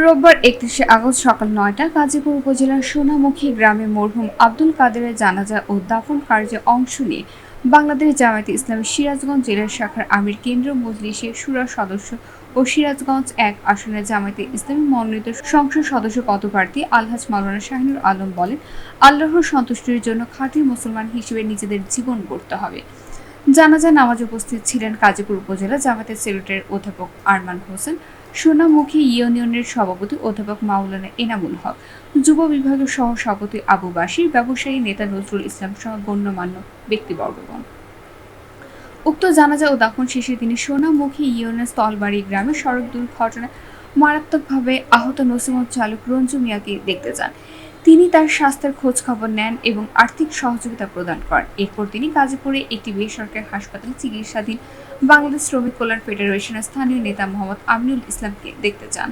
রোববার একত্রিশে আগস্ট সকাল নয়টা গাজীপুর উপজেলার সোনামুখী গ্রামে মরহুম আব্দুল কাদেরের জানাজা ও দাফন কার্যে অংশ নিয়ে বাংলাদেশ জামায়াতে ইসলামী সিরাজগঞ্জ জেলা শাখার আমির কেন্দ্রীয় মজলিসের সুরা সদস্য ও সিরাজগঞ্জ এক আসনের জামায়াতে ইসলামী মনোনীত সংসদ সদস্য পদপ্রার্থী আলহাজ মাওলানা শাহিনুর আলম বলেন, আল্লাহর সন্তুষ্টির জন্য খাঁটি মুসলমান হিসেবে নিজেদের জীবন গড়তে হবে। জানাজা নামাজ উপস্থিত ছিলেন কাজীপুর উপজেলা জামাতের সেক্রেটারি অধ্যাপক আরমান হোসেন, সোনামুখী ইউনিয়নের সভাপতি অধ্যাপক মাওলানা এনামুল হক, যুব বিভাগের সহ সভাপতি আবু বাসির ব্যবসায়ী নেতা নজরুল ইসলাম সহ গণ্যমান্য ব্যক্তিবর্গগণ। উক্ত জানাজা ও দাফন শেষে তিনি সোনামুখী ইউনিয়নের স্থলবাড়ি গ্রামে সড়ক দুর্ঘটনায় মারাত্মকভাবে আহত নসিমত চালক রঞ্জু মিয়াকে দেখতে যান। তিনি তার স্বাস্থ্যের খোঁজ খবর নেন এবং আর্থিক সহযোগিতা প্রদান করেন। এরপর তিনি গাজীপুরে একটি বেসরকারি হাসপাতালে চিকিৎসাধীন বাংলাদেশ শ্রমিক কল্যাণ ফেডারেশনের স্থানীয় নেতা মোহাম্মদ আমিনুল ইসলামকে দেখতে যান